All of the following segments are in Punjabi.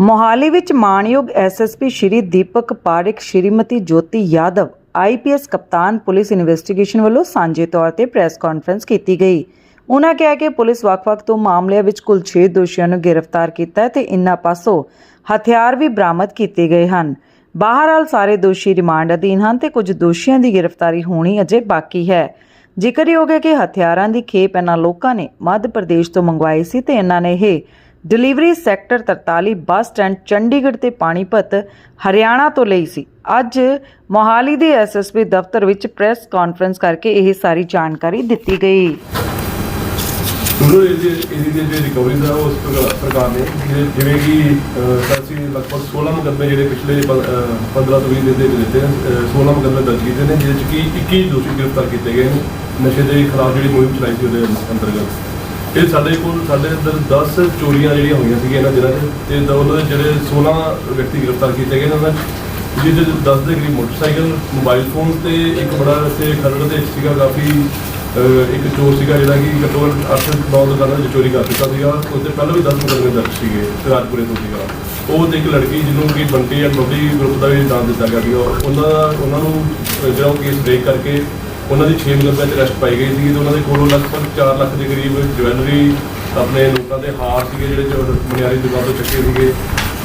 ਮੋਹਾਲੀ ਵਿੱਚ ਮਾਣਯੋਗ ਐਸਐਸਪੀ ਸ਼੍ਰੀ ਦੀਪਕ ਪਾਰਿਕ, ਸ਼੍ਰੀਮਤੀ ਜੋਤੀ ਯਾਦਵ ਆਈਪੀਐਸ ਕਪਤਾਨ ਪੁਲਿਸ ਇਨਵੈਸਟੀਗੇਸ਼ਨ ਵੱਲੋਂ ਸਾਂਝੇ ਤੌਰ ਤੇ ਪ੍ਰੈਸ ਕਾਨਫਰੰਸ ਕੀਤੀ ਗਈ। ਉਨ੍ਹਾਂ ਕਿਹਾ ਕਿ ਪੁਲਿਸ ਵੱਖ-ਵੱਖ ਤੋਂ ਮਾਮਲਿਆਂ ਵਿੱਚ ਕੁੱਲ 6 ਦੋਸ਼ੀਆਂ ਨੂੰ ਗ੍ਰਿਫਤਾਰ ਕੀਤਾ ਹੈ ਤੇ ਇਨ੍ਹਾਂ ਪਾਸੋਂ ਹਥਿਆਰ ਵੀ ਬਰਾਮਦ ਕੀਤੇ ਗਏ ਹਨ। ਬਾਹਰਹਾਲ ਸਾਰੇ ਦੋਸ਼ੀ ਰਿਮਾਂਡ ਅਧੀਨ ਹਨ ਤੇ ਕੁਝ ਦੋਸ਼ੀਆਂ ਦੀ ਗ੍ਰਿਫਤਾਰੀ ਹੋਣੀ ਅਜੇ ਬਾਕੀ ਹੈ। ਜ਼ਿਕਰਯੋਗ ਹੈ ਕਿ ਹਥਿਆਰਾਂ ਦੀ ਖੇਪ ਇਹਨਾਂ ਲੋਕਾਂ ਨੇ ਮੱਧ ਪ੍ਰਦੇਸ਼ ਤੋਂ ਮੰਗਵਾਈ ਸੀ ਤੇ ਇਹਨਾਂ ਨੇ ਇਹ delivery sector 43 bus stand Chandigarh ਤੇ ਪਾਣੀਪਤ ਹਰਿਆਣਾ ਤੋਂ ਲਈ ਸੀ। ਅੱਜ ਮੋਹਾਲੀ ਦੇ ਐਸਐਸਪੀ ਦਫ਼ਤਰ ਵਿੱਚ ਪ੍ਰੈਸ ਕਾਨਫਰੰਸ ਕਰਕੇ ਇਹ ਸਾਰੀ ਜਾਣਕਾਰੀ ਦਿੱਤੀ ਗਈ। ਦੋਨੋਂ ਇਹਦੀ ਇਹਦੀ ਦੀ ਜਿਹੜੀ ਰਿਕਵਰੀ ਦਾ ਉਹ ਉਸ ਪ੍ਰਕਾਰ- ਪ੍ਰਕਾਰ ਨੇ ਜਿਵੇਂ- ਜਿਵੇਂ ਕਿ ਅਹ, ਅਸੀਂ ਲਗਭਗ 16 ਮੁਕੱਦਮੇ ਜਿਹੜੇ ਪਿਛਲੇ ਪ- ਅਹ, 15 ਤੋਂ 20 ਦਿਨ ਦੇ ਦਿੱਤੇ ਨੇ ਅਹ, 16 ਮੁਕੱਦਮੇ ਦਰਜ ਕੀਤੇ ਨੇ ਜਿਹਦੇ ਚ ਕਿ 21 ਦੋਸ਼ੀ ਗ੍ਰਿਫਤਾਰ ਕੀਤੇ ਗਏ ਨੇ। ਨਸ਼ੇ ਦੇ ਖਿਲਾਫ ਜਿਹੜੀ ਮੁਹਿੰਮ ਚਲਾਈ ਸੀ ਉਹਦੇ ਅੰਤਰਗਤ। ਇਹ ਸਾਡੇ ਕੋਲ ਸਾਡੇ ਅੰਦਰ 10 ਚੋਰੀਆਂ ਜਿਹੜੀਆਂ ਹੋਈਆਂ ਸੀਗੀਆਂ ਇਹਨਾਂ ਦਿਨਾਂ 'ਚ, ਤੇ ਦ- ਉਹਨਾਂ ਦੇ ਜਿਹੜੇ 16 ਵਿਅਕਤੀ ਗ੍ਰਿਫਤਾਰ ਕੀਤੇ ਗਏ ਨੇ ਉਹਨਾਂ 'ਚ ਜਿਹਦੇ 'ਚ 10 ਦੇ ਕਰੀਬ ਮੋਟਰਸਾਈਕਲ, ਮੋਬਾਈਲ ਫੋਨ ਤੇ ਇੱਕ ਬੜਾ ਤੇ ਖਰੜ ਦੇ ਵਿੱਚ ਸੀਗਾ, ਕਾਫੀ, ਅਹ, ਇੱਕ ਚੋਰ ਸੀਗਾ ਜਿਹੜਾ ਕਿ ਘੱਟੋ ਘੱਟ ਅੱਠ ਨੌ ਦੁਕਾਨਾਂ 'ਚ ਚੋਰੀ ਕਰ ਚੁੱਕਾ ਸੀਗਾ ਉਹਦੇ ਪਹਿਲਾਂ ਵੀ 10 ਮੁਕੱਦਮੇ ਦਰਜ ਸੀਗੇ ਰਾਜਪੁਰੇ ਤੋਂ ਸੀਗਾ। ਉਹ ਤੇ ਇੱਕ ਲੜਕੀ ਜਿਹਨੂੰ ਕਿ ਬੰਟੀ ਐਂਡ ਬੱਬੀ ਗਰੁੱਪ ਦਾ ਵੀ ਨਾਮ ਦਿੱਤਾ ਗਿਆ ਸੀਗਾ, ਉਹਨਾਂ ਉਹਨਾਂ ਨੂੰ, ਅਹ, ਜਿਹੜਾ ਉਹ ਕੇਸ ਬ੍ਰੇਕ ਕਰਕੇ ਉਹਨਾਂ ਦੀ 6 ਮੁਕੱਦਮੇ 'ਚ ਅਰੈਸਟ ਪਾਈ ਗਈ ਸੀ ਤੇ ਉਹਨਾਂ ਦੇ ਕੋਲੋਂ ਲਗਭਗ 4 ਲੱਖ ਦੇ ਕਰੀਬ ਜਵੈਲਰੀ ਆਪਣੇ ਲੋਕਾਂ ਦੇ ਹਾਰ ਸੀਗੇ ਜਿਹੜੇ ਜੋ ਮਨਿਆਰੀ ਦੁਕਾਨ ਤੋਂ ਚੱਕੇ ਸੀਗੇ।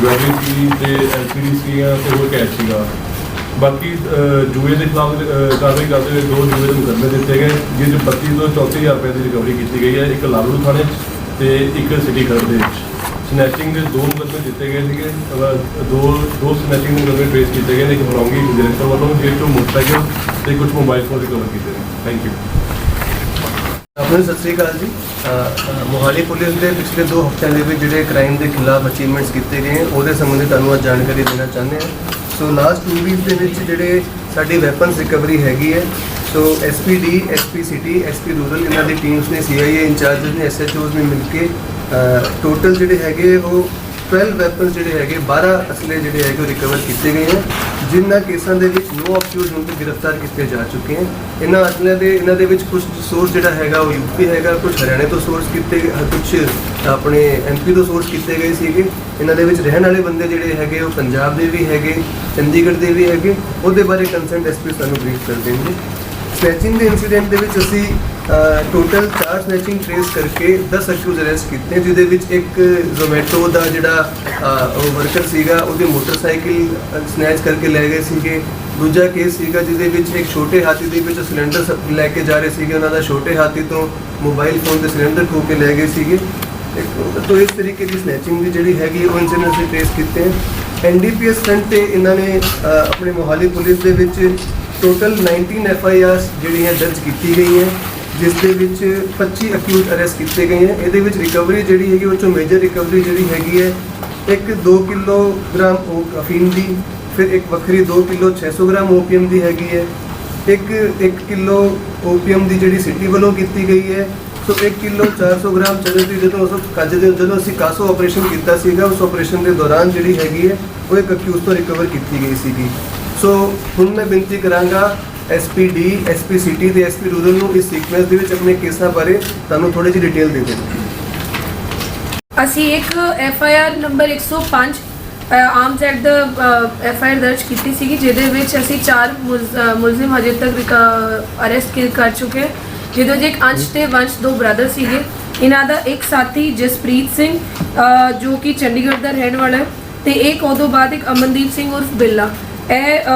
ਜਵੈਲਰੀ ਸੀ ਤੇ ਐਲਸੀਡੀ ਸੀਗੀਆਂ ਤੇ ਹੋਰ ਕੈਸ਼ ਸੀਗਾ। ਬਾਕੀ ਜੂਏ ਦੇ ਖਿਲਾਫ ਕਾਰਵਾਈ ਕਰਦੇ ਹੋਏ ਦੋ ਜੂਏ ਦੇ ਮੁਕੱਦਮੇ ਦਿੱਤੇ ਗਏ, ਜਿਸ 'ਚ 32 ਤੋਂ 34000 ਰੁਪਏ ਦੀ ਰਿਕਵਰੀ ਕੀਤੀ ਗਈ ਹੈ, ਇੱਕ ਲਾਲੂ ਥਾਣੇ 'ਚ ਤੇ ਇੱਕ ਸਿਟੀ ਖਰੜ ਦੇ ਵਿੱਚ। ਸਨੈਚਿੰਗ ਦੇ ਦੋ ਮੁਕੱਦਮੇ ਦਿੱਤੇ ਗਏ ਸੀਗੇ ਦੋ ਦੋ ਸਨੈਚਿੰਗ ਦੇ ਮੁਕੱਦਮੇ ਪੇਸ਼ ਕੀਤੇ ਗਏ ਨੇ, ਇੱਕ ਫਰੌਂਗੀ ਡਾਇਰੈਕਟਰ ਵੱਲੋਂ ਜਿਹਦੇ ਤੋਂ ਮੋਟਰਸਾਈਕਲ ਤੇ ਕੁਝ ਮੋਬਾਈਲ ਫੋਨ ਰਿਕਵਰ ਕੀਤੇ ਨੇ ਥੈਂਕ ਯੂ ਆਪਣੇ ਸਤਿ ਸ੍ਰੀ ਅਕਾਲ ਜੀ। ਮੋਹਾਲੀ ਪੁਲਿਸ ਦੇ ਪਿਛਲੇ 2 ਹਫ਼ਤਿਆਂ ਦੇ ਵਿੱਚ ਜਿਹੜੇ ਕ੍ਰਾਈਮ ਦੇ ਖਿਲਾਫ ਅਚੀਵਮੈਂਟਸ ਕੀਤੇ ਗਏ, ਉਹਦੇ ਸੰਬੰਧੀ ਤੁਹਾਨੂੰ ਅੱਜ ਜਾਣਕਾਰੀ ਦੇਣਾ ਚਾਹੁੰਦੇ ਹਾਂ। ਸੋ ਲਾਸਟ 2 ਵੀਕ ਦੇ ਵਿੱਚ ਜਿਹੜੇ ਸਾਡੀ ਵੈਪਨਸ ਰਿਕਵਰੀ ਹੈਗੀ ਹੈ so SPD SPCT SP rural ਇਹਨਾਂ ਦੀ ਟੀਮਸ ਨੇ ਸੀਆਈਏ ਇੰਚਾਰਜਸ ਨੇ ਐਸਐਚਓਜ਼ ਨੇ ਮਿਲ ਕੇ ਟੋਟਲ ਜਿਹੜੇ ਹੈਗੇ ਉਹ 12 ਵੈਪਨਸ ਜਿਹੜੇ ਹੈਗੇ 12 ਅਸਲੇ ਜਿਹੜੇ ਹੈਗੇ, ਉਹ ਰਿਕਵਰ ਕੀਤੇ ਗਏ ਹਨ ਜਿਨ੍ਹਾਂ ਕੇਸਾਂ ਦੇ ਵਿੱਚ ਨੋ ਅਕਿਊਜ਼ ਹੁਣ ਗ੍ਰਿਫਤਾਰ ਕੀਤੇ ਜਾ ਚੁੱਕੇ ਹਨ ਇਹਨਾਂ ਅਸਲਿਆਂ ਦੇ, ਇਹਨਾਂ ਦੇ ਵਿੱਚ ਕੁਝ ਸੋਰਸ ਜਿਹੜਾ ਹੈਗਾ, ਉਹ ਯੂਪੀ ਹੈਗਾ ਕੁਝ ਹਰਿਆਣੇ ਤੋਂ ਸੋਰਸ ਕੀਤੇ ਗਏ ਕੁਝ ਆਪਣੇ ਐਮਪੀ ਤੋਂ ਸੋਰਸ ਕੀਤੇ ਗਏ ਸੀਗੇ। ਇਹਨਾਂ ਦੇ ਵਿੱਚ ਰਹਿਣ ਵਾਲੇ ਬੰਦੇ ਜਿਹੜੇ ਹੈਗੇ, ਉਹ ਪੰਜਾਬ ਦੇ ਵੀ ਹੈਗੇ, ਚੰਡੀਗੜ੍ਹ ਦੇ ਵੀ ਹੈਗੇ। ਉਹਦੇ ਬਾਰੇ ਕੰਸਰਨਡ ਐਸਪੀ ਸਾਨੂੰ ਬਰੀਫ ਕਰ ਦੇਣਗੇ। ਸਨੈਚਿੰਗ ਦੇ ਇਨਸੀਡੈਂਟ ਦੇ ਵਿੱਚ ਅਸੀਂ ਟੋਟਲ 4 ਸਨੈਚਿੰਗ ਟ੍ਰੇਸ ਕਰਕੇ 10 ਅਕਿਊਜ਼ ਅਰੈਸਟ ਕੀਤੇ, ਜਿਹਦੇ ਵਿੱਚ ਇੱਕ ਜ਼ੋਮੈਟੋ ਦਾ ਜਿਹੜਾ ਉਹ ਵਰਕਰ ਸੀਗਾ, ਉਹਦੇ ਮੋਟਰਸਾਈਕਲ ਸਨੈਚ ਕਰਕੇ ਲੈ ਗਏ ਸੀਗੇ। ਦੂਜਾ ਕੇਸ ਸੀਗਾ ਜਿਹਦੇ ਵਿੱਚ ਇੱਕ ਛੋਟੇ ਹਾਥੀ ਦੇ ਵਿੱਚ ਸਿਲੰਡਰ ਸ- ਲੈ ਕੇ ਜਾ ਰਹੇ ਸੀਗੇ। ਉਹਨਾਂ ਦਾ ਛੋਟੇ ਹਾਥੀ ਤੋਂ ਮੋਬਾਈਲ ਫੋਨ ਤੇ ਸਿਲੰਡਰ ਖੋ ਕੇ ਲੈ ਗਏ ਸੀਗੇ। ਇੱਕ- ਤੋਂ ਇਸ ਤਰੀਕੇ ਦੀ ਸਨੈਚਿੰਗ ਦੀ ਜਿਹੜੀ ਹੈਗੀ ਉਹ ਇਨਸੀਡੈਂਟ ਅਸੀਂ ਟ੍ਰੇਸ ਕੀਤੇ। ਹਨ ਐਨਡੀਪੀਐਸ ਫਰੰਟ ਤੇ ਇਹਨਾਂ ਨੇ ਆਪਣੇ ਮੋਹਾਲੀ ਪੁਲਿਸ ਦੇ ਵਿੱਚ ਟੋਟਲ 19 ਐਫ ਆਈ ਆਰਸ ਜਿਹੜੀਆਂ ਦਰਜ ਕੀਤੀ ਗਈ ਹੈ, ਜਿਸ ਦੇ ਵਿੱਚ 25 ਅਕਿਊਜ਼ ਅਰੈਸਟ ਕੀਤੇ ਗਏ ਹੈ। ਇਹਦੇ ਵਿੱਚ ਰਿਕਵਰੀ ਜਿਹੜੀ ਹੈਗੀ, ਉਹ ਚੋਂ ਮੇਜਰ ਰਿਕਵਰੀ ਜਿਹੜੀ ਹੈਗੀ ਹੈ, ਇੱਕ 2 ਕਿਲੋਗ੍ਰਾਮ ਉਹ ਅਫੀਮ ਦੀ, ਫਿਰ ਇੱਕ ਵੱਖਰੀ 2 ਕਿਲੋ 600 ਗ੍ਰਾਮ ਓਪੀਐਮ ਦੀ ਹੈਗੀ ਹੈ। ਇੱਕ 1 ਕਿਲੋ ਓਪੀਐਮ ਦੀ ਜਿਹੜੀ ਸਿਟੀ ਵੱਲੋਂ ਕੀਤੀ ਗਈ ਹੈ। ਸੋ 1 ਕਿਲੋ 400 ਗ੍ਰਾਮ ਚਰਸ ਦੀ ਜਦੋਂ ਉਸ ਕੱਜ ਦੇ ਜਦੋਂ ਅਸੀਂ ਕਾਸੋ ਆਪਰੇਸ਼ਨ ਕੀਤਾ ਸੀਗਾ, ਉਸ ਆਪਰੇਸ਼ਨ ਦੇ ਦੌਰਾਨ ਜਿਹੜੀ ਹੈਗੀ ਹੈ, ਉਹ ਇੱਕ ਅਕਿਊਜ਼ ਤੋਂ ਰਿਕਵਰ ਕੀਤੀ ਗਈ ਸੀਗੀ। ਸੋ ਹੁਣ ਮੈਂ ਬੇਨਤੀ ਕਰਾਂਗਾ ਐਸਪੀਡੀ ਐਸਪੀਸੀਟੀ ਤੇ ਐਸਪੀ ਰੂਰਲ ਨੂੰ ਇਸ ਸੀਕੁਐਂਸ ਦੇ ਵਿੱਚ ਆਪਣੇ ਕੇਸਾਂ ਬਾਰੇ ਤੁਹਾਨੂੰ ਥੋੜੀ ਜਿਹੀ ਡਿਟੇਲ ਦੇ ਦੇਣੀ। ਅਸੀਂ ਇੱਕ F I R number 105 arms act the F I R ਦਰਜ ਕੀਤੀ ਸੀਗੀ, ਜਿਹਦੇ ਵਿੱਚ ਅਸੀਂ ਚਾਰ ਮੁਲਜ਼ਮ ਹਜੇ ਤੱਕ ਅਰੈਸਟ ਕਰ ਚੁੱਕੇ ਜਿਹਦੇ ਵਿੱਚ ਇੱਕ ਅੰਸ਼ ਤੇ ਵੰਸ਼ ਦੋ ਬ੍ਰਦਰ ਸੀਗੇ। ਇਹਨਾਂ ਦਾ ਇੱਕ ਸਾਥੀ ਜਸਪ੍ਰੀਤ ਸਿੰਘ ਜੋ ਕਿ ਚੰਡੀਗੜ੍ਹ ਦਾ ਰਹਿਣ ਵਾਲਾ ਹੈ, ਤੇ ਇੱਕ ਉਦੋਂ ਬਾਅਦ ਇੱਕ ਅਮਨਦੀਪ ਸਿੰਘ ਉਰਫ ਬਿੱਲਾ। ਇਹ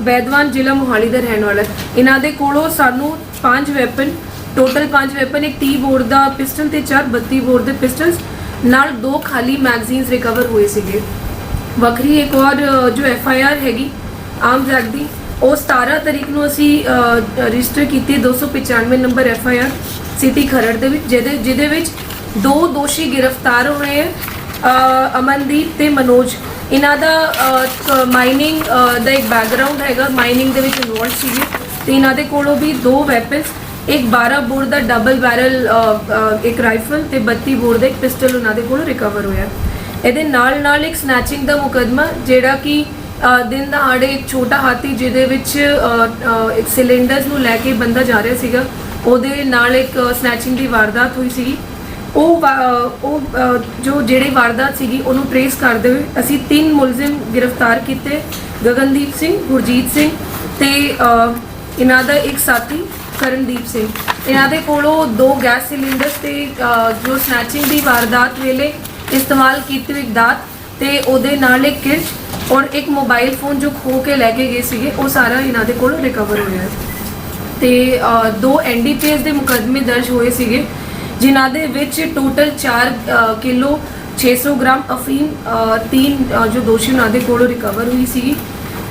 ਬੈਦਵਾਨ ਜ਼ਿਲ੍ਹਾ ਮੋਹਾਲੀ ਦਾ ਰਹਿਣ ਵਾਲਾ ਇਹਨਾਂ ਦੇ ਕੋਲੋਂ ਸਾਨੂੰ ਪੰਜ ਵੈਪਨ ਟੋਟਲ ਪੰਜ ਵੈਪਨ ਇੱਕ 30 ਬੋਰ ਦਾ ਪਿਸਟਲ ਤੇ ਚਾਰ 32 ਬੋਰ ਦੇ ਪਿਸਟਲਸ ਨਾਲ ਦੋ ਖਾਲੀ ਮੈਗਜ਼ੀਨਸ ਰਿਕਵਰ ਹੋਏ ਸੀਗੇ। ਵੱਖਰੀ ਇੱਕ ਹੋਰ ਜੋ ਐਫ ਆਈ ਆਰ ਹੈਗੀ, ਆਮ ਐਕਟ ਦੀ, ਉਹ 17 ਤਰੀਕ ਨੂੰ ਅਸੀਂ ਰਜਿਸਟਰ ਕੀਤੀ 295 number F I R city Kharar ਦੇ ਵਿੱਚ, ਜਿਹਦੇ ਜਿਹਦੇ ਵਿੱਚ ਦੋ ਦੋਸ਼ੀ ਗ੍ਰਿਫਤਾਰ ਹੋਏ ਹੈ ਅਮਨਦੀਪ ਤੇ ਮਨੋਜ। ਇਹਨਾਂ ਦਾ ਮਾਈਨਿੰਗ ਦਾ ਇੱਕ ਬੈਕਗ੍ਰਾਉਂਡ ਹੈਗਾ ਮਾਈਨਿੰਗ ਦੇ ਵਿੱਚ ਇਨਵੋਲਡ ਸੀਗੇ। ਤੇ ਇਹਨਾਂ ਦੇ ਕੋਲੋਂ ਵੀ ਦੋ ਵੈਪਨਸ ਇੱਕ 12 ਬੋਰ ਦਾ ਡਬਲ ਬੈਰਲ ਇੱਕ ਰਾਈਫਲ ਤੇ 32 ਬੋਰ ਦਾ ਇੱਕ ਪਿਸਟਲ ਉਹਨਾਂ ਦੇ ਕੋਲੋਂ ਰਿਕਵਰ ਹੋਇਆ। ਇਹਦੇ ਨਾਲ ਨਾਲ ਇੱਕ ਸਨੈਚਿੰਗ ਦਾ ਮੁਕਦਮਾ ਜਿਹੜਾ ਕਿ ਦਿਨ ਦਹਾੜੇ ਇੱਕ ਛੋਟਾ ਹਾਥੀ ਜਿਹਦੇ ਵਿੱਚ ਅ, ਇੱਕ ਸਿਲੰਡਰਸ ਨੂੰ ਲੈ ਕੇ ਬੰਦਾ ਜਾ ਰਿਹਾ ਸੀਗਾ। ਉਹਦੇ ਨਾਲ ਇੱਕ ਸਨੈਚਿੰਗ ਦੀ ਵਾਰਦਾਤ ਹੋਈ ਸੀਗੀ। ਉਹ ਵਾ- ਉਹ ਅਹ ਜੋ ਜਿਹੜੇ ਵਾਰਦਾਤ ਸੀਗੀ ਉਹਨੂੰ ਟਰੇਸ ਕਰਦੇ ਹੋਏ ਅਸੀਂ ਤਿੰਨ ਮੁਲਜ਼ਮ ਗ੍ਰਿਫਤਾਰ ਕੀਤੇ ਗਗਨਦੀਪ ਸਿੰਘ ਗੁਰਜੀਤ ਸਿੰਘ ਤੇ ਅਹ, ਇਹਨਾਂ ਦਾ ਇੱਕ ਸਾਥੀ ਕਰਨਦੀਪ ਸਿੰਘ। ਇਹਨਾਂ ਦੇ ਕੋਲੋਂ ਦੋ ਗੈਸ ਸਿਲੰਡਰ ਤੇ ਅਹ, ਜੋ ਸਨੈਚਿੰਗ ਦੀ ਵਾਰਦਾਤ ਵੇਲੇ ਇਸਤੇਮਾਲ ਕੀਤੀ ਹੋਈ ਦਾਤ ਤੇ ਉਹਦੇ ਨਾਲ ਇੱਕ ਕਿਰਚ ਔਰ ਇੱਕ ਮੋਬਾਈਲ ਫੋਨ ਜੋ ਖੋ ਕੇ ਲੈ ਕੇ ਗਏ ਸੀਗੇ ਉਹ ਸਾਰਾ ਇਹਨਾਂ ਦੇ ਕੋਲੋਂ ਰਿਕਵਰ ਹੋਇਆ ਹੈ ਤੇ ਅ, ਦੋ ਐਨਡੀਪੀਐਸ ਦੇ ਮੁਕੱਦਮੇ ਦਰਜ ਹੋਏ ਸੀਗੇ। ਜਿਨ੍ਹਾਂ ਦੇ ਵਿੱਚ ਟੋਟਲ 4 ਕਿਲੋ 600 ਗ੍ਰਾਮ ਅਫੀਮ ਤਿੰਨ ਜੋ ਦੋਸ਼ੀ ਉਹਨਾਂ ਦੇ ਕੋਲੋਂ ਰਿਕਵਰ ਹੋਈ ਸੀਗੀ।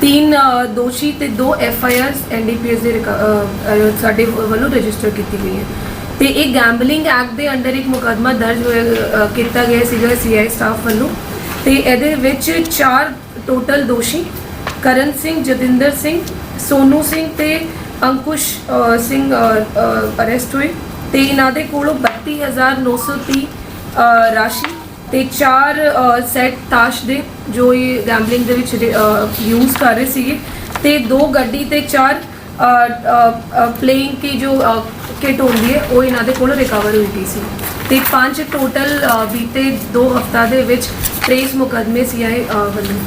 ਤਿੰਨ ਦੋਸ਼ੀ ਤੇ ਦੋ ਐਫ ਆਈ ਆਰ ਐਨਡੀਪੀਐਸ ਦੇ ਰਿਕ- ਅ, ਅ, ਸਾਡੇ ਵੱਲੋਂ ਰਜਿਸਟਰ ਕੀਤੀ ਗਈ ਹੈ। ਤੇ ਇਹ ਗੈਂਬਲਿੰਗ ਐਕਟ ਦੇ ਅੰਡਰ ਇੱਕ ਮੁਕੱਦਮਾ ਦਰਜ ਹੋਇਆ ਕੀਤਾ ਗਿਆ ਸੀਗਾ ਸੀਆਈ ਸਟਾਫ ਵੱਲੋਂ। ਤੇ ਇਹਦੇ ਵਿੱਚ ਚਾਰ ਟੋਟਲ ਦੋਸ਼ੀ ਕਰਨ ਸਿੰਘ ਜਤਿੰਦਰ ਸਿੰਘ ਸੋਨੂ ਸਿੰਘ ਤੇ ਅੰਕੁਸ਼ ਸਿੰਘ ਅਰੈਸਟ ਹੋਏ। ਤੇ ਇਹਨਾਂ ਦੇ ਕੋਲੋਂ 32930 ਅ, ਰਾਸ਼ੀ ਤੇ ਚਾਰ ਸੈਟ ਤਾਸ਼ ਦੇ ਜੋ ਇਹ ਗੈਂਬਲਿੰਗ ਦੇ ਵਿੱਚ ਯੂਜ਼ ਕਰ ਰਹੇ ਸੀਗੇ ਤੇ ਦੋ ਗੱਡੀ ਤੇ ਚਾਰ ਪਲੇਇੰਗ ਕੀ ਜੋ ਕਿਟ ਹੁੰਦੀ ਹੈ ਉਹ ਇਹਨਾਂ ਦੇ ਕੋਲੋਂ ਰਿਕਵਰ ਹੋਈ ਗਈ ਸੀ ਤੇ ਪੰਜ ਟੋਟਲ ਬੀਤੇ 2 ਹਫ਼ਤਾ ਦੇ ਵਿੱਚ 23 ਮੁਕੱਦਮੇ ਸੀ ਆਏ ਵੱਲੋਂ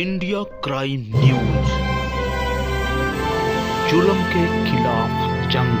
इंडिया क्राइम न्यूज जुल्म के खिलाफ जंग